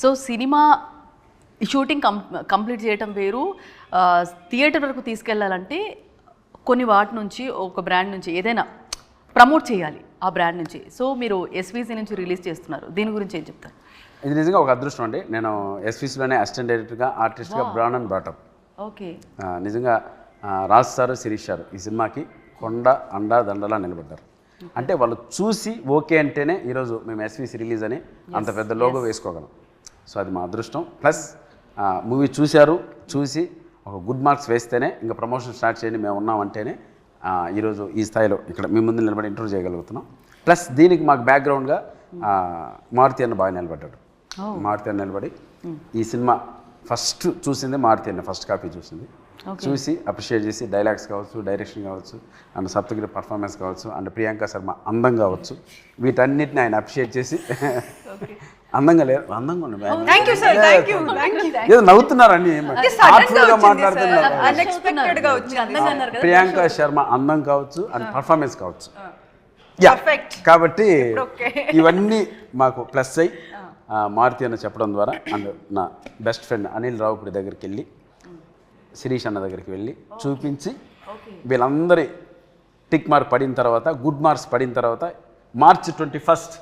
So cinema shooting కం complete చేయటం వేరు. థియేటర్ వరకు తీసుకెళ్ళాలంటే కొన్ని వాటి నుంచి ఒక బ్రాండ్ నుంచి ఏదైనా ప్రమోట్ చేయాలి ఆ బ్రాండ్ నుంచి. సో మీరు ఎస్వీసీ నుంచి రిలీజ్ చేస్తున్నారు. దీని గురించి ఏం చెప్తారు? ఇది నిజంగా ఒక అదృష్టం అండి. నేను ఎస్పీసీలోనే అసిస్టెంట్ డైరెక్టర్గా ఆర్టిస్ట్గా బ్రాన్ అండ్ బాటమ్ ఓకే. నిజంగా రాజ్ సారు శిరీష్ సారు ఈ సినిమాకి కొండ అండ దండలా నిలబడ్డారు. అంటే వాళ్ళు చూసి ఓకే అంటేనే ఈరోజు మేము ఎస్వీసీ రిలీజ్ అని అంత పెద్ద లోగో వేసుకోగలం. సో అది మా అదృష్టం. ప్లస్ మూవీ చూశారు చూసి ఒక గుడ్ మార్క్స్ వేస్తేనే ఇంకా ప్రమోషన్ స్టార్ట్ చేయండి మేము ఉన్నామంటేనే ఈరోజు ఈ స్థాయిలో ఇక్కడ మీ ముందు నిలబడి ఇంటర్వ్యూ చేయగలుగుతున్నాం. ప్లస్ దీనికి మాకు బ్యాక్గ్రౌండ్గా మారుతి అన్న బాగా నిలబడ్డాడు. మారుతి అన్న నిలబడి ఈ సినిమా ఫస్ట్ చూసింది మారుతి అన్న ఫస్ట్ కాపీ చూసింది. చూసి అప్రిషియేట్ చేసి డైలాగ్స్ కావచ్చు డైరెక్షన్ కావచ్చు అండ్ సప్తగిరి పర్ఫార్మెన్స్ కావచ్చు అండ్ ప్రియాంక శర్మ అందం కావచ్చు. వీటన్నిటిని ఆయన అప్రిషియేట్ చేసి అందంగా లేరు. అందంగా ఉండే thank you sir thank you thank you ఏదో నవ్వుతున్నారని ఆర్ట్ఫుల్గా మాట్లాడుతున్నారు అన్ఎక్స్పెక్టెడ్గా వచ్చింది అందంగా అన్నారు కదా ప్రియాంక శర్మ అందం కావచ్చు అండ్ పర్ఫార్మెన్స్ కావచ్చు. యా. కాబట్టి. ఇవన్నీ మాకు ప్లస్ అయ్యి ఆ, మారుతి అని చెప్పడం ద్వారా అండ్ నా బెస్ట్ ఫ్రెండ్ అనిల్ రావుపుడి దగ్గరికి వెళ్ళి శిరీష్ అన్న దగ్గరికి వెళ్ళి చూపించి వీళ్ళందరి టిక్ మార్క్ పడిన తర్వాత గుడ్ మార్క్స్ పడిన తర్వాత మార్చ్ ట్వంటీ ఫస్ట్